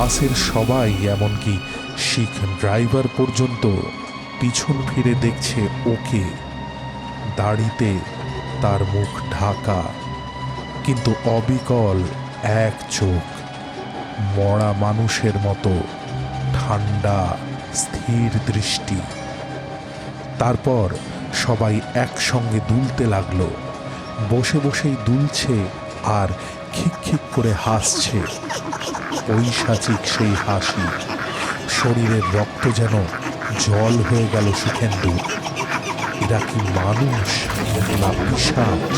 বাসের সবাই এমনকি শিখ ড্রাইভার পর্যন্ত পিছন ফিরে দেখছে ওকে। দাড়িতে তার মুখ ঢাকা, কিন্তু অবিকল এক চোখ, মরা মানুষের মতো ঠান্ডা, স্থির দৃষ্টি। তারপর সবাই একসঙ্গে দুলতে লাগল, বসে বসেই দুলছে আর খিক খিক করে হাসছে। পৈশাচিক সেই হাসি। শরীরের রক্ত যেন জল হয়ে গেল সুখেন্দু। এরা কি মানুষ না পিসাচ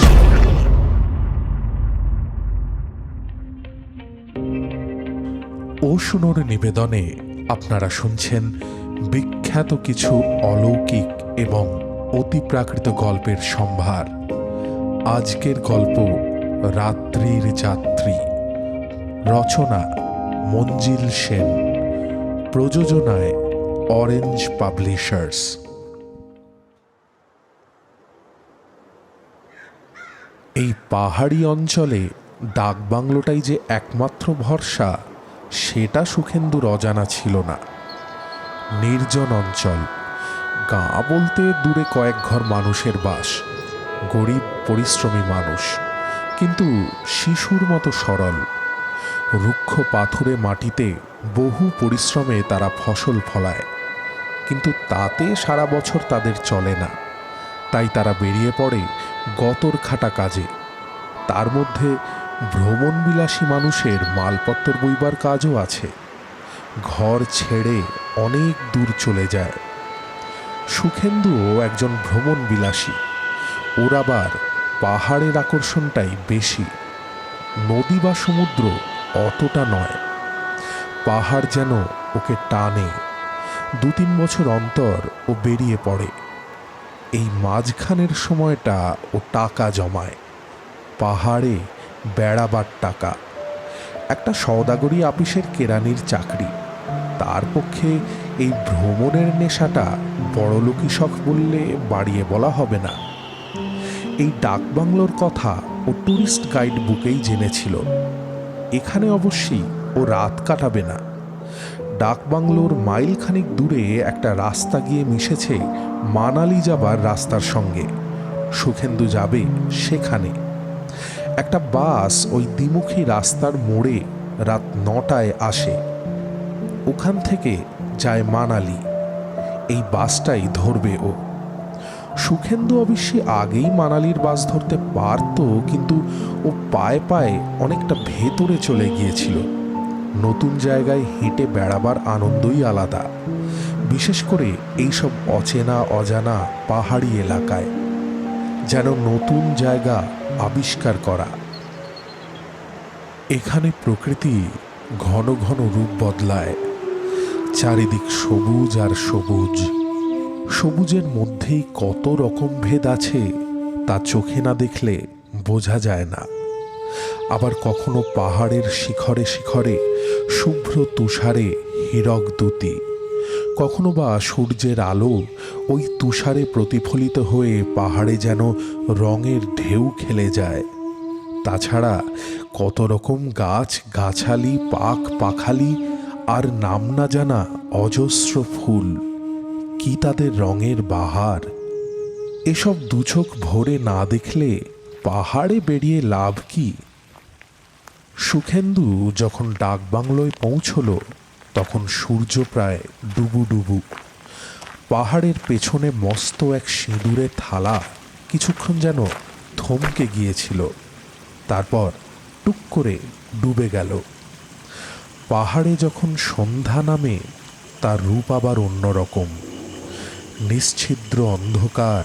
ও শুনোর নিবেদনে আপনারা শুনছেন বিখ্যাত কিছু অলৌকিক এবং অতিপ্রাকৃত গল্পের সম্ভার। আজকের গল্প রাত্রির যাত্রী। রচনা মঞ্জিল সেন, প্রযোজনায় অরেঞ্জ পাবলিশার্স এই পাহাড়ি অঞ্চলে ডাকবাংলোটাই যে একমাত্র ভরসা, সেটা সুখেন্দুর অজানা ছিল না। নির্জন অঞ্চল, গাঁ বলতে দূরে কয়েক ঘর মানুষের বাস, গরিব পরিশ্রমী মানুষ, কিন্তু শিশুর মতো সরল। রুক্ষ পাথুরে মাটিতে বহু পরিশ্রমে তারা ফসল ফলায়। কিন্তু তাতে সারা বছর তাদের চলে না। তাই তারা বেরিয়ে পড়ে গতর খাটা কাজে। তার মধ্যে ভ্রমণবিলাসী মানুষের মালপত্র বইবার কাজও আছে। ঘর ছেড়ে অনেক দূর চলে যায়। সুখেন্দুও একজন ভ্রমণ বিলাসী ওর আবার পাহাড়ের আকর্ষণটাই বেশি। নদী বা সমুদ্র অতটা নয়। পাহাড় যেন ওকে টানে। দু তিন বছর অন্তর ও বেরিয়ে পড়ে। এই মাঝখানের সময়টা ও টাকা জমায়। পাহাড়ে বেড়াবার টাকা। একটা সওদাগরি আপিসের কেরানির চাকরি। তার পক্ষে এই ভ্রমণের নেশাটা বড়লোকি শখ বললে বাড়িয়ে বলা হবে না। এই ডাকবাংলোর কথা ও ট্যুরিস্ট গাইড বুকেই জেনেছিল। এখানে অবশ্যই ও রাত কাটাবে না। ডাকবাংলোর মাইলখানিক দূরে একটা রাস্তা গিয়ে মিশেছে মানালি যাবার রাস্তার সঙ্গে। সুখেন্দু যাবে সেখানে। একটা বাস ওই দ্বিমুখী রাস্তার মোড়ে রাত নটায় আসে। ওখান থেকে যায় মানালি। এই বাসটাই ধরবে ও। সুখেন্দু অবশ্যই আগেই মানালির বাস ধরতে পারত, কিন্তু ও পায়ে পায়ে অনেকটা ভেতরে চলে গিয়েছিল। নতুন জায়গায় হেঁটে বেড়াবার আনন্দই আলাদা। বিশেষ করে এইসব অচেনা অজানা পাহাড়ি এলাকায়। যেন নতুন জায়গা আবিষ্কার করা। এখানে প্রকৃতি ঘন ঘন রূপ বদলায়। চারিদিক সবুজ আর সবুজ। সবুজের মধ্যেই কত রকম ভেদ আছে, তা চোখে না দেখলে বোঝা যায় না। আবার কখনো পাহাড়ের শিখরে শিখরে, শুভ্র তুষারে হীরক দুতি কখনো বা সূর্যের আলো ওই তুষারে প্রতিফলিত হয়ে পাহাড়ে যেন রঙের ঢেউ খেলে যায়। তাছাড়া কত রকম গাছ, গাছালি, পাক, পাখালি, আর নাম না জানা অজস্র ফুল। কি তাদের রঙের বাহার? এসব দুচোখ ভরে না দেখলে পাহাড়ে বেরিয়ে লাভ কি? সুখেন্দু যখন ডাকবাংলোয় পৌঁছল, তখন সূর্য প্রায় ডুবু ডুবু। পাহাড়ের পেছনে মস্ত এক সিঁদুরে থালা কিছুক্ষণ যেন থমকে গিয়েছিল। তারপর টুক করে ডুবে গেল। পাহাড়ে যখন সন্ধ্যা নামে, তার রূপ আবার অন্যরকম। নিশ্ছিদ্র অন্ধকার,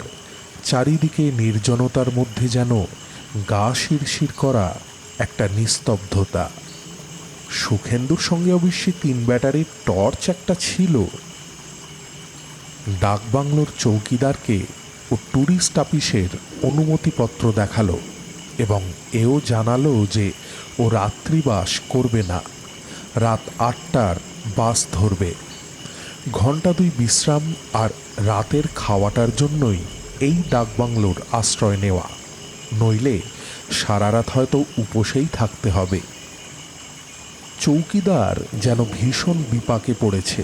চারিদিকে নির্জনতার মধ্যে যেন গা শিরশির করা একটা নিস্তব্ধতা। সুখেন্দুর সঙ্গে অবশ্যই তিন ব্যাটারির টর্চ একটা ছিল। ডাকবাংলোর চৌকিদারকে ও ট্যুরিস্ট অফিসের অনুমতিপত্র দেখাল এবং এও জানালো যে ও রাত্রিবাস করবে না। রাত আটটার বাস ধরবে। ঘণ্টা দুই বিশ্রাম আর রাতের খাওয়াটার জন্যই এই ডাকবাংলোর আশ্রয় নেওয়া। নইলে সারা রাত হয়তো উপসেই থাকতে হবে। চৌকিদার যেন ভীষণ বিপাকে পড়েছে।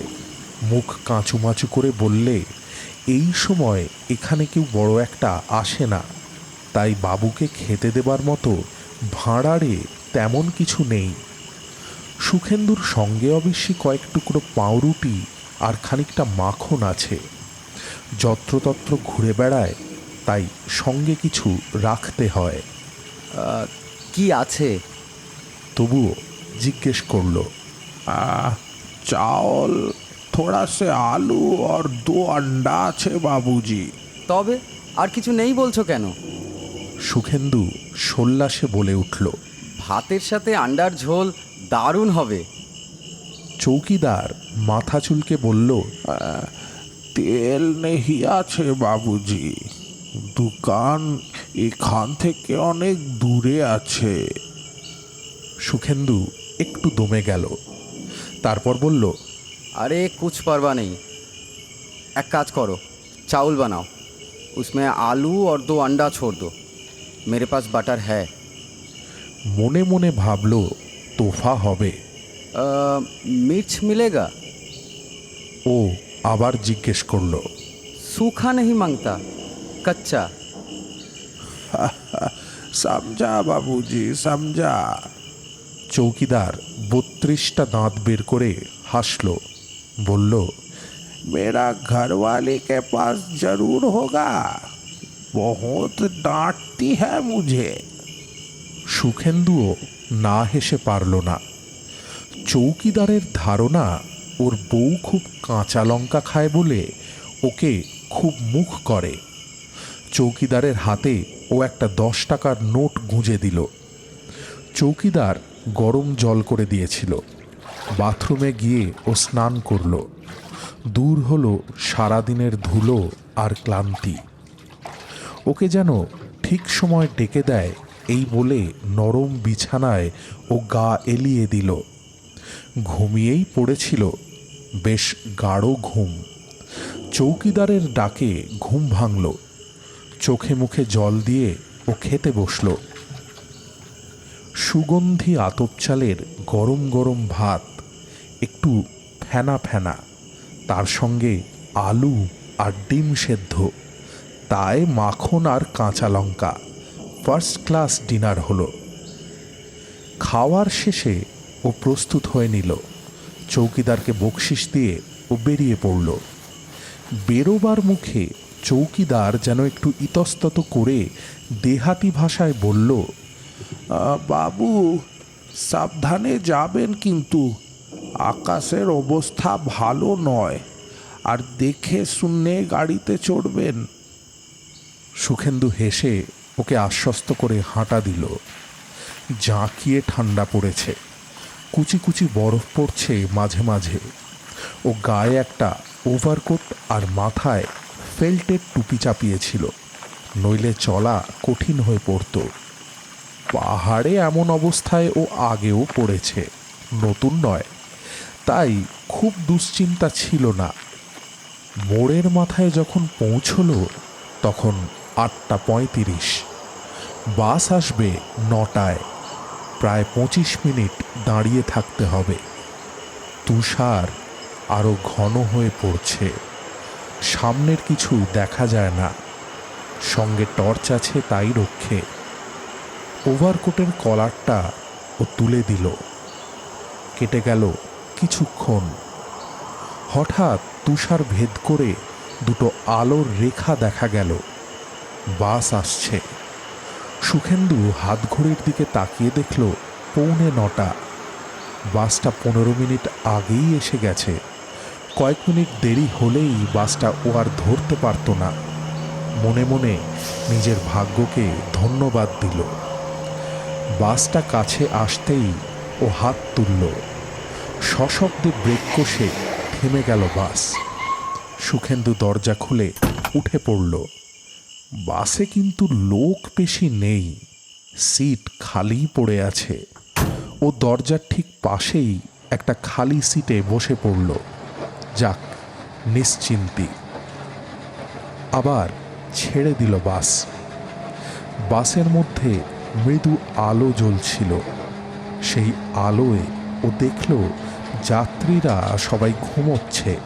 মুখ কাঁচুমাচু করে বললে, এই সময় এখানে কেউ বড় একটা আসে না। তাই বাবুকে খেতে দেবার মতো ভাঁড়ারে তেমন কিছু নেই। সুখেন্দুর সঙ্গে অবশ্যই কয়েক টুকরো পাউরুটি আর খানিকটা মাখন আছে যত্রতত্র ঘুরে বেড়ায় তাই সঙ্গে কিছু রাখতে হয় আহ, কি আছে তবুও জিজ্ঞেস করলো चावल थोड़ा से आलू और दो अंडा আছে বাবুজি তবে আর কিছু নেই বলছো কেন সুখেন্দু সোল্লাসে বলে উঠল ভাতের সাথে আন্ডার ঝোল দারুণ হবে চৌকিদার মাথা চুলকে বলল তেল নেহি আছে বাবুজি। দোকান এখান থেকে অনেক দূরে আছে। সুখেন্দু একটু দমে গেল। তারপর বলল আরে কুছ পারবা নেই। এক কাজ করো চাউল বানাও। উসমে আলু আর দো আন্ডা ছোড় দো। মেরে পাস বাটার হ্যাঁ মনে মনে ভাবল তোফা হবে। अ, मिर्च मिलेगा ও আবার জিজ্ঞেস করলো सूखा नहीं मांगता कच्चा समझा बाबूजी समझा চৌকিদার বত্রিশটা দাঁত বের করে হাসল বলল मेरा घर वाले के पास जरूर होगा बहुत डांटती है मुझे সুখেন্দুও না হেসে পারল না চৌকিদারের ধারণা ওর বউ খুব কাঁচা লঙ্কা খায় বলে ওকে খুব মুখ করে। চৌকিদারের হাতে ও একটা দশ টাকার নোট গুঁজে দিল। চৌকিদার গরম জল করে দিয়েছিল। বাথরুমে গিয়ে ও স্নান করল। দূর হলো সারাদিনের ধুলো আর ক্লান্তি। ওকে যেন ঠিক সময় ডেকে দেয় এই বলে নরম বিছানায় ও গা এলিয়ে দিল। ঘুমিয়েই পড়েছিল। বেশ গাঢ় ঘুম। চৌকিদারের ডাকে ঘুম ভাঙল। চোখে মুখে জল দিয়ে ও খেতে বসল। সুগন্ধি আতপ চালের গরম গরম ভাত, একটু ফেনা ফেনা, তার সঙ্গে আলু আর ডিম সেদ্ধ, তাই মাখন আর কাঁচা লঙ্কা ফার্স্ট ক্লাস ডিনার হলো। খাওয়ার শেষে ও প্রস্তুত হয়ে নিল। চৌকিদারকে বকশিস দিয়ে ও বেরিয়ে পড়ল। বেরোবার মুখে চৌকিদার যেন একটু ইতস্তত করে দেহাতি ভাষায় বলল বাবু, সাবধানে যাবেন কিন্তু। আকাশের অবস্থা ভালো নয়, আর দেখে শুনে গাড়িতে চড়বেন। সুখেন্দু হেসে ওকে আশ্বস্ত করে হাঁটা দিল। জাঁকিয়ে ঠান্ডা পড়েছে। কুচি কুচি বরফ পড়ছে মাঝে মাঝে। ও গায়ে একটা ওভারকোট আর মাথায় ফেল্টের টুপি চাপিয়েছিল। নইলে চলা কঠিন হয়ে পড়তো। পাহাড়ে এমন অবস্থায় ও আগেও পড়েছে। নতুন নয়, তাই খুব দুশ্চিন্তা ছিল না। মোড়ের মাথায় যখন পৌঁছলো, তখন আটটা পঁয়ত্রিশ। বাস আসবে নটায়। প্রায় পঁচিশ মিনিট দাঁড়িয়ে থাকতে হবে। তুষার আরও ঘন হয়ে পড়ছে। সামনের কিছু দেখা যায় না। সঙ্গে টর্চ আছে তাই রক্ষে। ওভারকোটের কলারটা ও তুলে দিল। কেটে গেল কিছুক্ষণ। হঠাৎ তুষার ভেদ করে দুটো আলোর রেখা দেখা গেল। বাস আসছে। সুখেন্দু হাত ঘড়ির দিকে তাকিয়ে দেখল পৌনে নটা। বাসটা পনেরো মিনিট আগেই এসে গেছে। কয়েক মিনিট দেরি হলেই বাসটা ও আর ধরতে পারত না। মনে মনে নিজের ভাগ্যকে ধন্যবাদ দিল। বাসটা কাছে আসতেই ও হাত তুলল। সশব্দে ব্রেক কষে থেমে গেল বাস। সুখেন্দু দরজা খুলে উঠে পড়ল। বাসে কিন্তু লোক বেশি নেই, সিট খালি পড়ে আছে। ও দরজার ঠিক পাশেই একটা খালি সিটে বসে পড়ল। যাক, নিশ্চিন্তি। আবার ছেড়ে দিল বাস। বাসের মধ্যে মৃদু আলো জ্বলছিল। সেই আলোয় ও দেখল যাত্রীরা সবাই ঘুমোচ্ছে।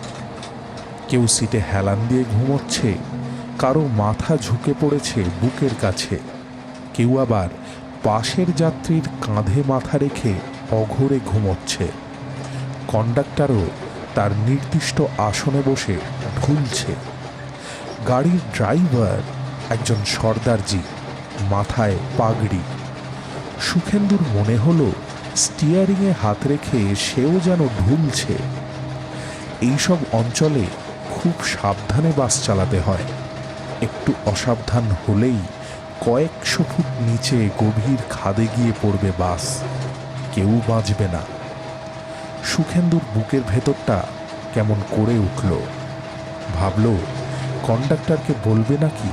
কেউ সিটে হেলান দিয়ে ঘুমোচ্ছে কারও মাথা ঝুঁকে পড়েছে বুকের কাছে। কেউ আবার পাশের যাত্রীর কাঁধে মাথা রেখে অঘরে ঘুমোচ্ছে। কন্ডাক্টরও তার নির্দিষ্ট আসনে বসে ঢুলছে। গাড়ির ড্রাইভার একজন সর্দারজি, মাথায় পাগড়ি। সুখেন্দুর মনে হলো স্টিয়ারিংয়ে হাত রেখে সেও যেন ঢুলছে। এইসব অঞ্চলে খুব সাবধানে বাস চালাতে হয়। একটু অসাবধান হলেই কয়েকশো ফুট নিচে গভীর খাদে গিয়ে পড়বে বাস। কেউ বাঁচবে না। সুখেন্দুর বুকের ভেতরটা কেমন করে উঠল। ভাবল, কন্ডাক্টরকে বলবে নাকি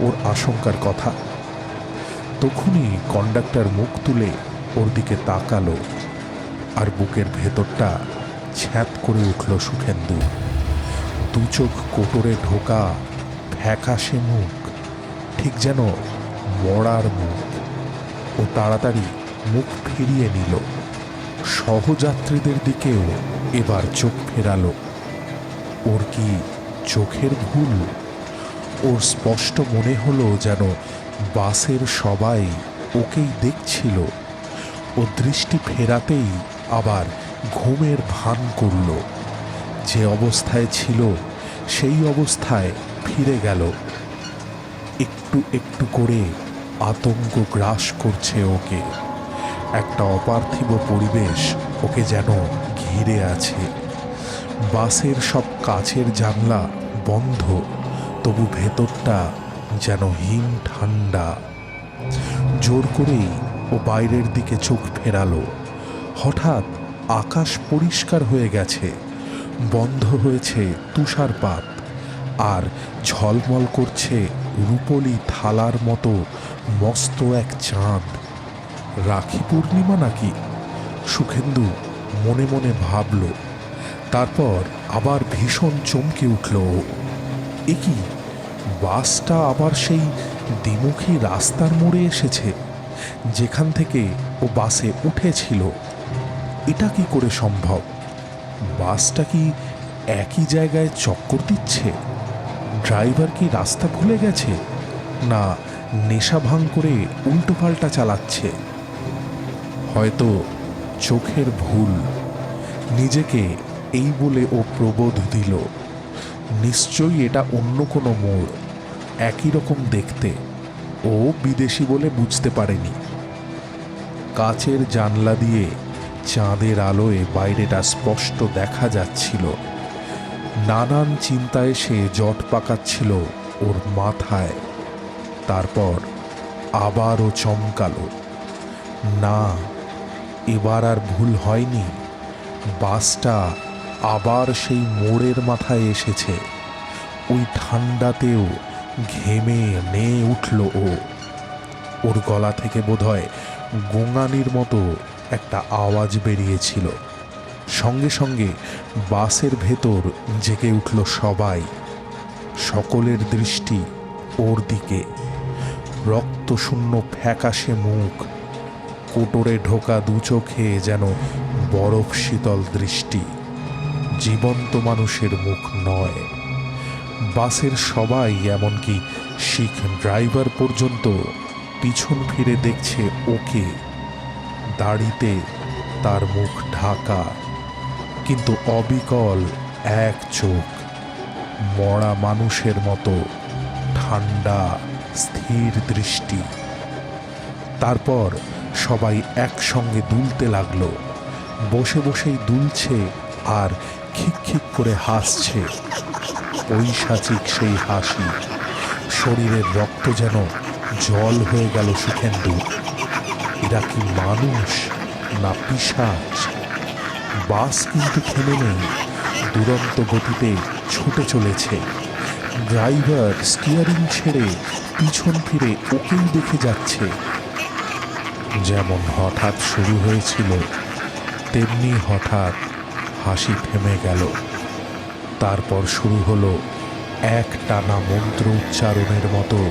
ওর আশঙ্কার কথা? তখনই কন্ডাক্টর মুখ তুলে ওর দিকে তাকালো আর বুকের ভেতরটা ছ্যাঁত করে উঠল সুখেন্দু। দু চোখ কোটরে ঢোকা ফ্যাকাশে মুখ, ঠিক যেন মরার মুখ। ও তাড়াতাড়ি মুখ ফিরিয়ে নিল। সহযাত্রীদের দিকেও এবার চোখ ফেরালো। ওর কি চোখের ভুল? ওর স্পষ্ট মনে হলো যেন বাসের সবাই ওকেই দেখছিল। ও দৃষ্টি ফেরাতেই আবার ঘুমের ভান করল। যে অবস্থায় ছিল, সেই অবস্থায় ফিরে গেল। একটু একটু করে আতঙ্ক গ্রাস করছে ওকে। একটা অপার্থিব পরিবেশ ওকে যেন ঘিরে আছে। বাসের সব কাছের জানলা বন্ধ, তবু ভেতরটা যেন হিম ঠান্ডা। জোর করেই ও বাইরের দিকে চোখ ফেরালো। হঠাৎ আকাশ পরিষ্কার হয়ে গেছে, বন্ধ হয়েছে তুষারপাত। আর ঝলমল করছে রূপলি থালার মতো মস্ত এক চাঁদ। রাখি পূর্ণিমা নাকি? সুখেন্দু মনে মনে ভাবল। তারপর আবার ভীষণ চমকে উঠল। এ কি, বাসটা আবার সেই দ্বিমুখী রাস্তার মোড়ে এসেছে, যেখান থেকে ও বাসে উঠেছিল। এটা কি করে সম্ভব? বাসটা কি একই জায়গায় চক্কর দিচ্ছে? ড্রাইভার কি রাস্তা ভুলে গেছে? না, নেশা ভাঙ করে উল্টোপাল্টা চালাচ্ছে। হয়তো চোখের ভুল। নিজেকে এই বলে ও প্রবোধ দিল। নিশ্চয়ই এটা অন্য কোনো মোড়। একই রকম দেখতে। ও বিদেশি বলে বুঝতে পারেনি। কাচের জানলা দিয়ে চাঁদের আলোয় বাইরেটা স্পষ্ট দেখা যাচ্ছিল। নানান চিন্তায় সে জট পাকাচ্ছিল ওর মাথায়। তারপর আবারও চমকালো। না, এবার আর ভুল হয়নি। বাসটা আবার সেই মোড়ের মাথায় এসেছে। ওই ঠান্ডাতেও ঘেমে নেয়ে উঠল ও। ওর গলা থেকে বোধহয় গোঙানির মতো একটা আওয়াজ বেরিয়েছিল। সঙ্গে সঙ্গে বাসের ভেতর জেগে উঠল সবাই। সকলের দৃষ্টি ওর দিকে। রক্তশূন্য ফ্যাকাশে মুখ। কোটরে ঢোকা দু চোখে যেন বরফ শীতল দৃষ্টি। জীবন্ত মানুষের মুখ নয়। বাসের সবাই এমনকি শিখ ড্রাইভার পর্যন্ত পিছন ফিরে দেখছে ওকে। দাড়িতে তার মুখ ঢাকা। কিন্তু অবিকল এক চোখ। মরা মানুষের মতো ঠান্ডা স্থির দৃষ্টি। তারপর সবাই একসঙ্গে দুলতে লাগল। বসে বসেই দুলছে আর খিক খিক করে হাসছে। ঐশাচিক সেই হাসি। শরীরের রক্ত যেন জল হয়ে গেল সুখেন্দু। এরা কি মানুষ না পিসাচ বাস কিন্তু থেমে নেই। দুরন্ত গতিতে ছুটে চলেছে। ড্রাইভার স্টিয়ারিং ছেড়ে পিছন ফিরে ওকেই দেখে যাচ্ছে। যেমন হঠাৎ শুরু হয়েছিল, তেমনি হঠাৎ হাসি থেমে গেল। তারপর শুরু হলো এক টানা মন্ত্র উচ্চারণের মতো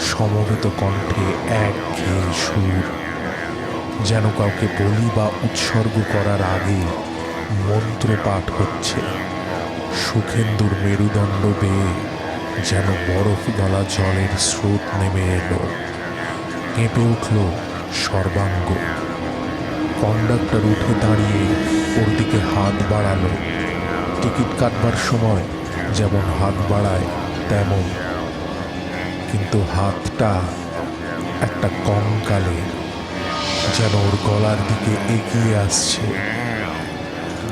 সমবেত কণ্ঠে এক ঘেয়ে সুর। যেন কাউকে বলি বা উৎসর্গ করার আগে মন্ত্র পাঠ হচ্ছে। সুখেন্দুর মেরুদণ্ড বেয়ে যেন বরফ গলা জলের স্রোত নেমে এলো। কেঁপে উঠল সর্বাঙ্গ। কন্ডাক্টর উঠে দাঁড়িয়ে ওর দিকে হাত বাড়ালো। টিকিট কাটবার সময় যেমন হাত বাড়ায়, তেমন। কিন্তু হাতটা একটা কঙ্কালে যেন ওর গলার দিকে এগিয়ে আসছে।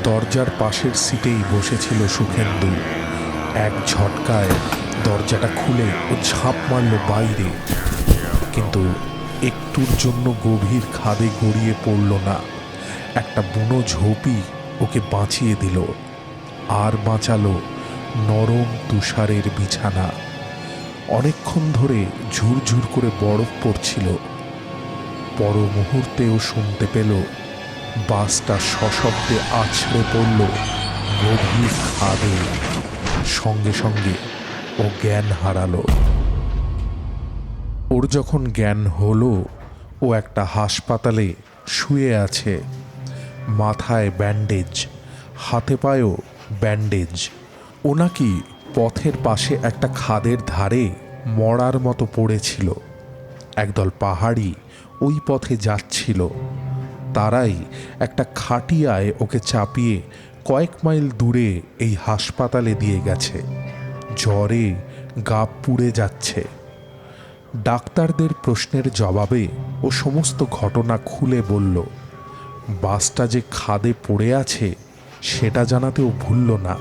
দরজার পাশের সিটেই বসেছিল সুখেন্দু। এক ঝটকায় দরজাটা খুলে ও ঝাঁপ মারল বাইরে। কিন্তু একটুর জন্য গভীর খাদে গড়িয়ে পড়ল না। একটা বুনো ঝোপি ওকে বাঁচিয়ে দিল। আর বাঁচালো নরম তুষারের বিছানা। অনেকক্ষণ ধরে ঝুরঝুর করে বরফ পড়ছিল। পর মুহূর্তেও শুনতে পেল, বাসটা সশব্দে আছড়ে পড়ল গভীর খাদে। সঙ্গে সঙ্গে ও জ্ঞান হারালো। ওর যখন জ্ঞান হলো, ও একটা হাসপাতালে শুয়ে আছে। মাথায় ব্যান্ডেজ, হাতে পায়েও ব্যান্ডেজ। ও নাকি পথের পাশে একটা খাদের ধারে মরার মতো পড়েছিল। একদল পাহাড়ি ওই পথে যাচ্ছিল। তারাই একটা খাটিয়ায় ওকে চাপিয়ে কয়েক মাইল দূরে এই হাসপাতালে দিয়ে গেছে। জ্বরে গা পুড়ে যাচ্ছে। ডাক্তারদের প্রশ্নের জবাবে ও সমস্ত ঘটনা খুলে বলল, বাসটা যে খাদে পড়ে আছে, সেটা জানাতেও ভুলল না।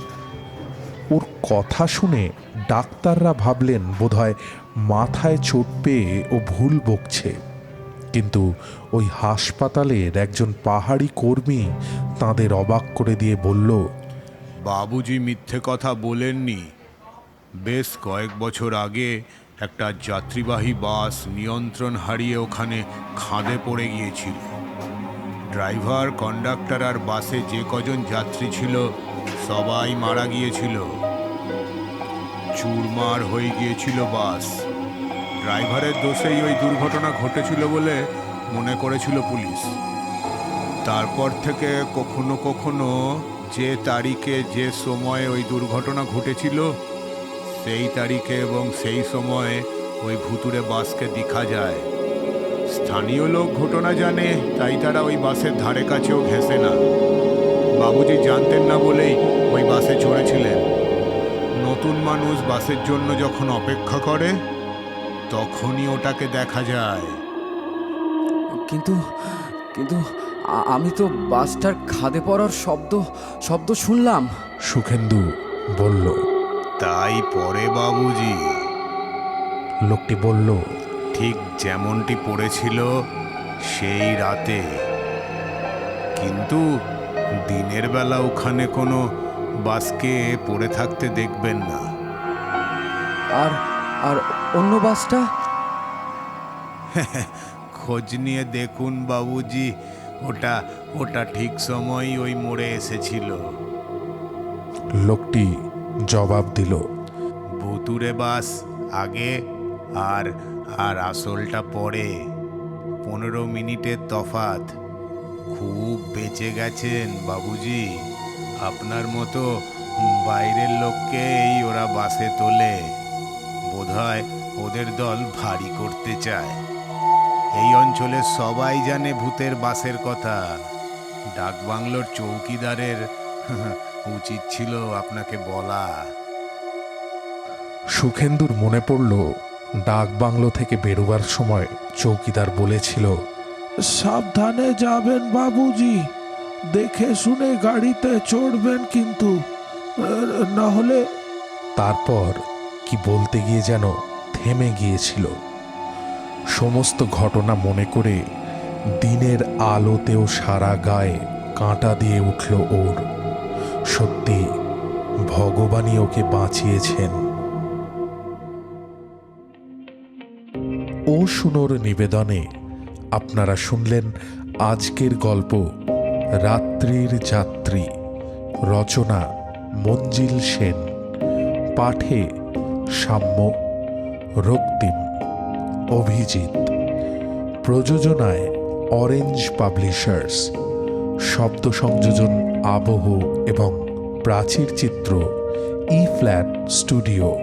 ওর কথা শুনে ডাক্তাররা ভাবলেন, বোধহয় মাথায় চোট পেয়ে ও ভুল বকছে। কিন্তু ওই হাসপাতালের একজন পাহাড়ি কর্মী তাদের অবাক করে দিয়ে বলল, বাবুজি মিথ্যে কথা বলেননি। বেশ কয়েক বছর আগে একটা যাত্রীবাহী বাস নিয়ন্ত্রণ হারিয়ে ওখানে খাঁদে পড়ে গিয়েছিল। ড্রাইভার, কন্ডাক্টর আর বাসে যে কজন যাত্রী ছিল, সবাই মারা গিয়েছিল। চুরমার হয়ে গিয়েছিল বাস। ড্রাইভারের দোষেই ওই দুর্ঘটনা ঘটেছিল বলে মনে করেছিল পুলিশ। তারপর থেকে কখনো কখনো যে তারিখে, যে সময়ে ওই দুর্ঘটনা ঘটেছিল, সেই তারিখে এবং সেই সময়ে ওই ভুতুরে বাসকে দেখা যায়। স্থানীয় লোক ঘটনা জানে, তাই তারা ওই বাসের ধারে কাছেও ঘেঁষে না। বাবুজি জানতেন না বলেই ওই বাসে চড়েছিলেন। নতুন মানুষ বাসের জন্য যখন অপেক্ষা করে তখনই ওটাকে দেখা যায়। কিন্তু কিন্তু আমি তো বাসটার খাদে পড়ার শব্দ শব্দ শুনলাম। সুখেন্দু বলল তাই পরে বাবুজি। লোকটি বলল ঠিক যেমনটি পড়েছিল সেই রাতে। কিন্তু দিনের বেলা ওখানে কোনো বাসকে পড়ে থাকতে দেখবেন না। আর আর অন্য বাসটা? খোঁজ নিয়ে দেখুন বাবুজি ওটা ওটা ঠিক সময়ই ওই মোড়ে এসেছিল। লোকটি জবাব দিল ভুতুরে বাস আগে আর আর আসলটা পরে। পনেরো মিনিটের তফাত। খুব বেঁচে গেছেন বাবুজি। আপনার মতো বাইরের লোককেই ওরা বাসে তোলে। বোধহয় ওদের দল ভারী করতে চায়। এই অঞ্চলে সবাই জানে ভূতের বাসের কথা। ডাকবাংলোর চৌকিদারের উচিত ছিল আপনাকে বলা। সুখেন্দুর মনে পড়ল ডাক বাংলো থেকে বেরোবার সময় চৌকিদার বলেছিল সাবধানে যাবেন বাবুজি দেখে শুনে গাড়িতে চড়বেন কিন্তু না হলে তারপর কি বলতে গিয়ে যেন থেমে গিয়েছিল। সমস্ত ঘটনা মনে করে দিনের আলোতেও সারা গায়ে কাঁটা দিয়ে উঠল ওর। সত্যি, ভগবানই ওকে বাঁচিয়েছেন। ও শুনোর নিবেদনে আপনারা শুনলেন আজকের গল্প রাত্রির যাত্রী, রচনা মঞ্জিল সেন। পাঠে সাম্য, রক্তিম, অভিজিৎ। প্রযোজনায় অরেঞ্জ পাবলিশার্স শব্দ সংযোজন আবহ এবং প্রাচীর চিত্র ই ফ্ল্যাট স্টুডিও